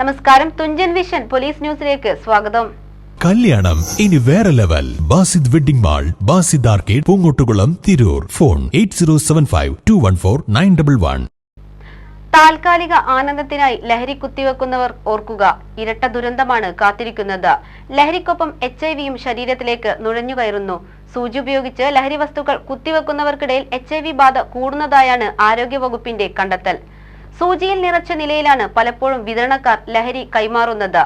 നമസ്കാരം Thunchan vision police ന്യൂസിലേക്ക് സ്വാഗതം. കല്യാണം ഇനി വേറെ level. Basid wedding mall Basid arcade Poongottukulam Tirur. Phone eight zero seven five two one four nine double one. താൽക്കാലിക ആനന്ദത്തിനായി ലഹരി കുത്തിവെക്കുന്നവർ ഓർക്കുക ഇരട്ട ദുരന്തമാണ് കാത്തിരിക്കുന്നത്. ലഹരിക്കൊപ്പം എച്ച് ഐ വിയും ശരീരത്തിലേക്ക് നുഴഞ്ഞുകയറുന്നു സൂചി ഉപയോഗിച്ച് ലഹരി വസ്തുക്കൾ കുത്തിവെക്കുന്നവർക്കിടയിൽ എച്ച് ഐ വി ബാധ കൂടുന്നതായാണ് ആരോഗ്യവകുപ്പിന്റെ കണ്ടെത്തൽ. സൂചിയിൽ നിറച്ച നിലയിലാണ് പലപ്പോഴും വിതരണക്കാർ ലഹരി കൈമാറുന്നത്.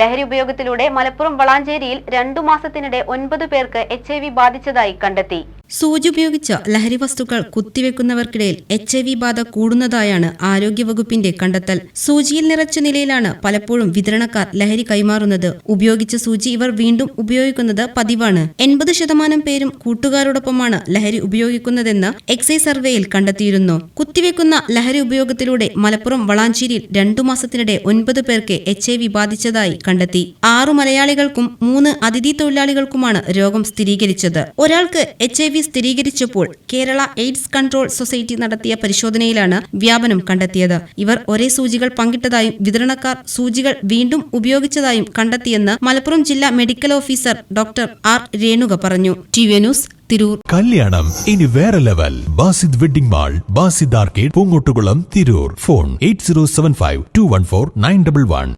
ലഹരി ഉപയോഗത്തിലൂടെ മലപ്പുറം വളാഞ്ചേരിയിൽ രണ്ടു മാസത്തിനിടെ ഒൻപത് പേർക്ക് എച്ച് ബാധിച്ചതായി കണ്ടെത്തി. സൂചി ഉപയോഗിച്ച് ലഹരി വസ്തുക്കൾ കുത്തിവെക്കുന്നവർക്കിടയിൽ എച്ച് ഐ വി ബാധ കൂടുന്നതായാണ് ആരോഗ്യവകുപ്പിന്റെ കണ്ടെത്തൽ. സൂചിയിൽ നിറച്ച നിലയിലാണ് പലപ്പോഴും വിതരണക്കാർ ലഹരി കൈമാറുന്നത്. ഉപയോഗിച്ച സൂചി ഇവർ വീണ്ടും ഉപയോഗിക്കുന്നത് പതിവാണ്. എൺപത് ശതമാനം പേരും കൂട്ടുകാരോടൊപ്പമാണ് ലഹരി ഉപയോഗിക്കുന്നതെന്ന് എക്സൈസ് സർവേയിൽ കണ്ടെത്തിയിരുന്നു. കുത്തിവെക്കുന്ന ലഹരി ഉപയോഗത്തിലൂടെ മലപ്പുറം വളാഞ്ചേരിയിൽ രണ്ടു മാസത്തിനിടെ ഒൻപത് പേർക്ക് എച്ച് ഐ വി ബാധിച്ചതായി കണ്ടെത്തി. ആറു മലയാളികൾക്കും മൂന്ന് അതിഥി തൊഴിലാളികൾക്കുമാണ് രോഗം സ്ഥിരീകരിച്ചത്. ഒരാൾക്ക് എച്ച് ഐ വി സ്ഥിരീകരിച്ചപ്പോൾ കേരള എയ്ഡ്സ് കൺട്രോൾ സൊസൈറ്റി നടത്തിയ പരിശോധനയിലാണ് വ്യാപനം കണ്ടെത്തിയത്. ഇവർ ഒരേ സൂചികൾ പങ്കിട്ടതായും വിതരണക്കാർ സൂചികൾ വീണ്ടും ഉപയോഗിച്ചതായും കണ്ടെത്തിയെന്ന് മലപ്പുറം ജില്ലാ medical officer doctor R Renuka പറഞ്ഞു. T V news Tirur. കല്യാണം ഇനി വേറെ level. Basid wedding mall Basid arcade Poongottukulam Tirur. Phone eight zero seven five two one four nine double one.